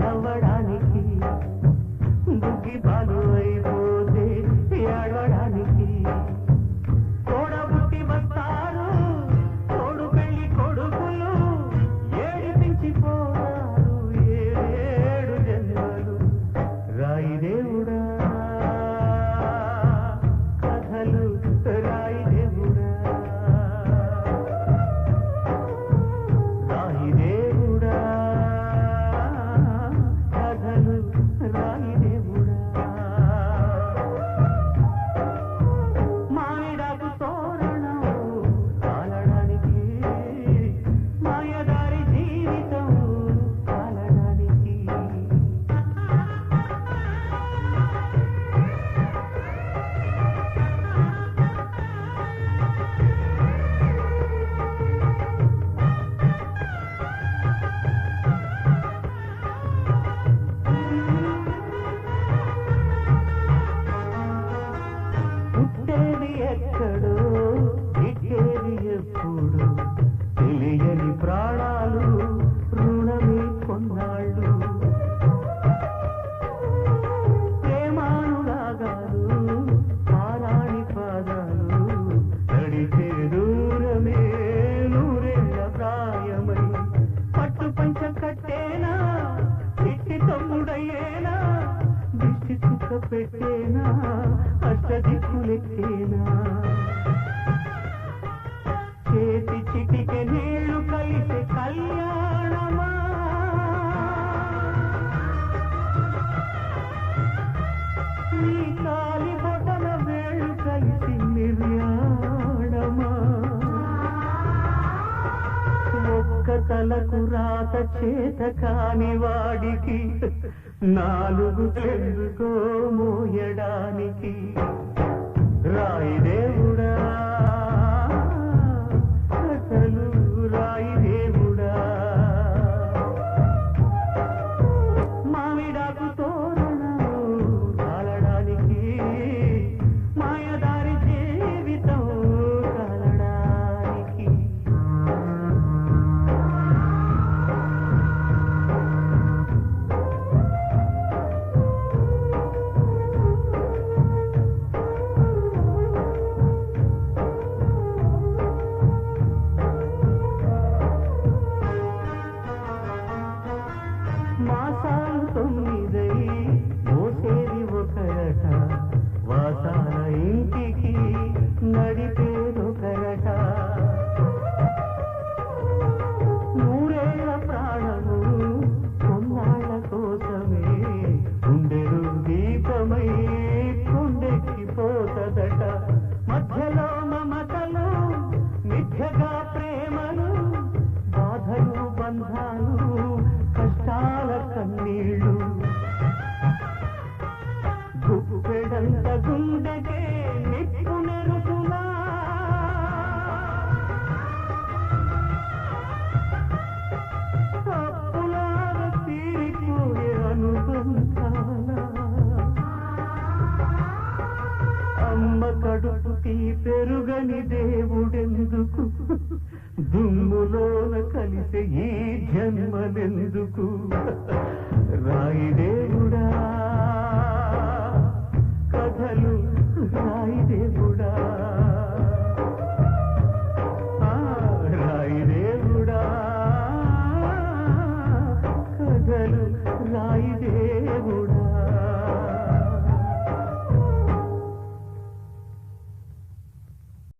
ನವಡ పెట్టేనా? అష్టదిక్కులెట్టేనా చేతి చిటిక నీళ్ళు కలిసి కళ్యాణమా? నీ కాలి బొటన వేళ్ళు కలిసి నిర్యాడమా ఒక్క తలకు రాత చేత కాని వాడికి నాలుగు తెలుసుకో. కడుపుకి పెరుగని దేవుడెందుకు? దుమ్ములోన కలిసే ఈ జన్మలెందుకు? రాయి దేవుడా కథలు రాయి దేవుడా. రాయి దేవుడా కథలు రాయి